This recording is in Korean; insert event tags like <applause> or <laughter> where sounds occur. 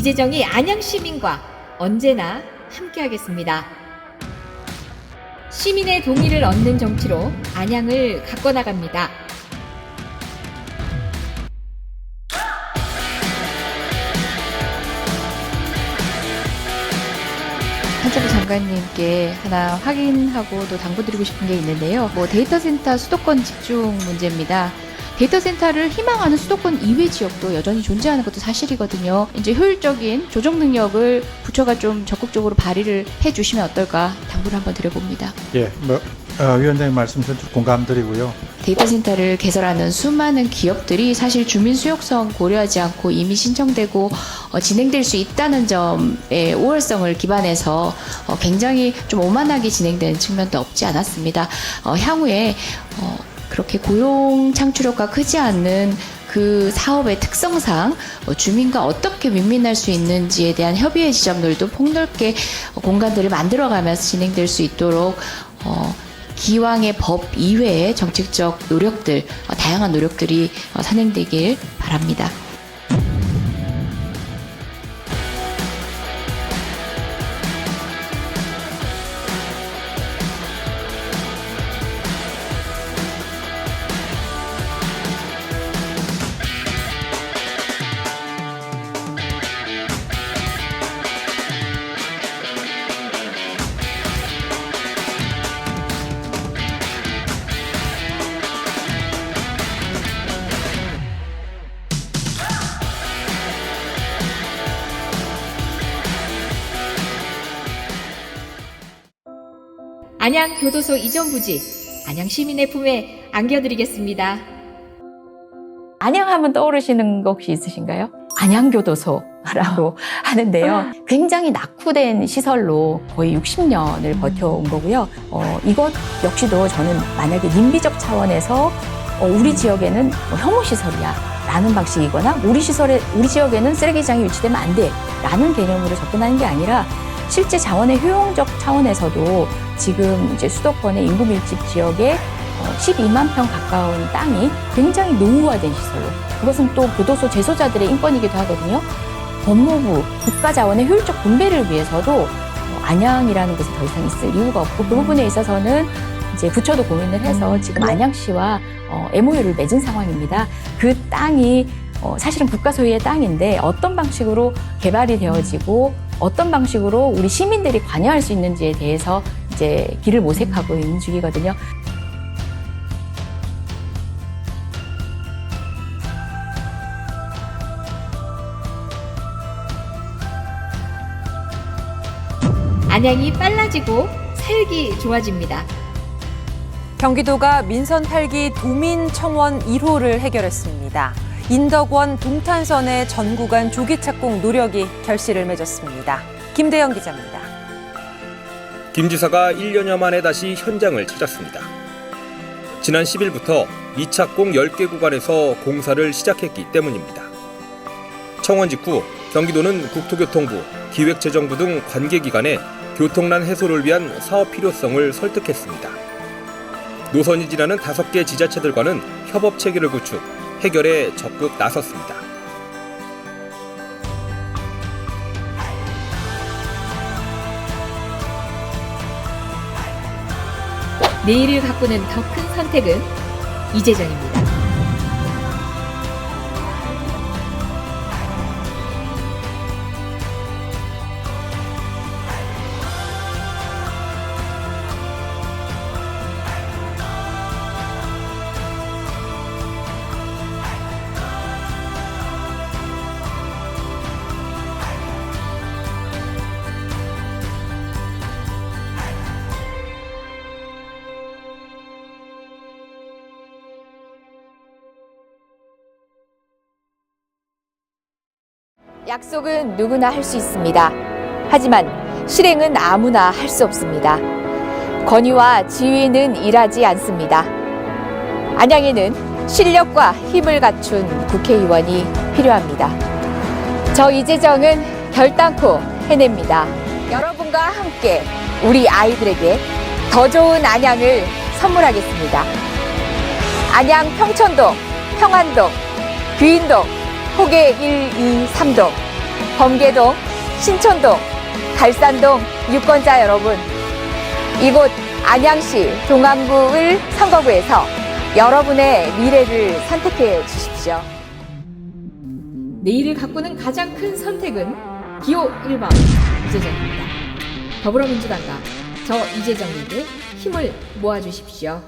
이재정이 안양 시민과 언제나 함께하겠습니다. 시민의 동의를 얻는 정치로 안양을 가꿔 나갑니다. 한차부 장관님께 하나 확인하고 또 당부드리고 싶은 게 있는데요. 뭐 데이터 센터 수도권 집중 문제입니다. 데이터 센터를 희망하는 수도권 이외 지역도 여전히 존재하는 것도 사실이거든요. 이제 효율적인 조정 능력을 부처가 좀 적극적으로 발휘를 해 주시면 어떨까 당부를 한번 드려봅니다. 예, 뭐 어, 위원장님 말씀 전부 공감드리고요. 데이터 센터를 개설하는 수많은 기업들이 사실 주민 수용성 고려하지 않고 이미 신청되고 어, 진행될 수 있다는 점의 우월성을 기반해서 어, 굉장히 좀 오만하게 진행되는 측면도 없지 않았습니다. 어, 향후에 어, 그렇게 고용 창출효과 크지 않는 그 사업의 특성상 어, 주민과 어떻게 윈윈할 수 있는지에 대한 협의의 지점들도 폭넓게 어, 공간들을 만들어가면서 진행될 수 있도록 어, 기왕의 법 이외의 정책적 노력들, 어, 다양한 노력들이 어, 선행되길 바랍니다. 안양 교도소 이전 부지 안양 시민의 품에 안겨드리겠습니다. 안양하면 떠오르시는 거 혹시 있으신가요? 안양교도소라고 <laughs> 하는데요. 굉장히 낙후된 시설로 거의 60년을 버텨온 거고요. 어, 이것 역시도 저는 만약에 님비적 차원에서 어, 우리 지역에는 뭐 혐오 시설이야. 라는 방식이거나 우리 시설에 우리 지역에는 쓰레기장이 위치되면 안 돼. 라는 개념으로 접근하는 게 아니라 실제 자원의 효용적 차원에서도 지금 이제 수도권의 인구 밀집 지역에 어, 12만 평 가까운 땅이 굉장히 노후화된 시설로 그것은 또 교도소 재소자들의 인권이기도 하거든요. 법무부 국가 자원의 효율적 분배를 위해서도 어, 안양이라는 곳에 더 이상 있을 이유가 없고 그 부분에 있어서는 이제 부처도 고민을 해서 지금 안양시와 어, MOU를 맺은 상황입니다. 그 땅이 어, 사실은 국가 소유의 땅인데 어떤 방식으로 개발이 되어지고 어떤 방식으로 우리 시민들이 관여할 수 있는지에 대해서 이제 길을 모색하고 있는 중이거든요. 안양이 빨라지고 살기 좋아집니다. 경기도가 민선 8기 도민청원 1호를 해결했습니다. 인덕원 동탄선의 전 구간 조기 착공 노력이 결실을 맺었습니다. 김대영 기자입니다. 김 지사가 1년여 만에 다시 현장을 찾았습니다. 지난 10일부터 미착공 10개 구간에서 공사를 시작했기 때문입니다. 청원 직후 경기도는 국토교통부, 기획재정부 등 관계기관에 교통난 해소를 위한 사업 필요성을 설득했습니다. 노선이 지나는 5개 지자체들과는 협업 체계를 구축, 해결에 적극 나섰습니다. 내일을 가꾸는 더 큰 선택은 이재정입니다. 약속은 누구나 할 수 있습니다. 하지만 실행은 아무나 할 수 없습니다. 권위와 지위는 일하지 않습니다. 안양에는 실력과 힘을 갖춘 국회의원이 필요합니다. 저 이재정은 결단코 해냅니다. 여러분과 함께 우리 아이들에게 더 좋은 안양을 선물하겠습니다. 안양 평촌동, 평안동, 귀인동, 호계 1, 2, 3동 범계동, 신촌동, 갈산동 유권자 여러분, 이곳 안양시 동안구을 선거구에서 여러분의 미래를 선택해 주십시오. 내일을 가꾸는 가장 큰 선택은 기호 1번 이재정입니다. 더불어민주당과 저 이재정에게 힘을 모아주십시오.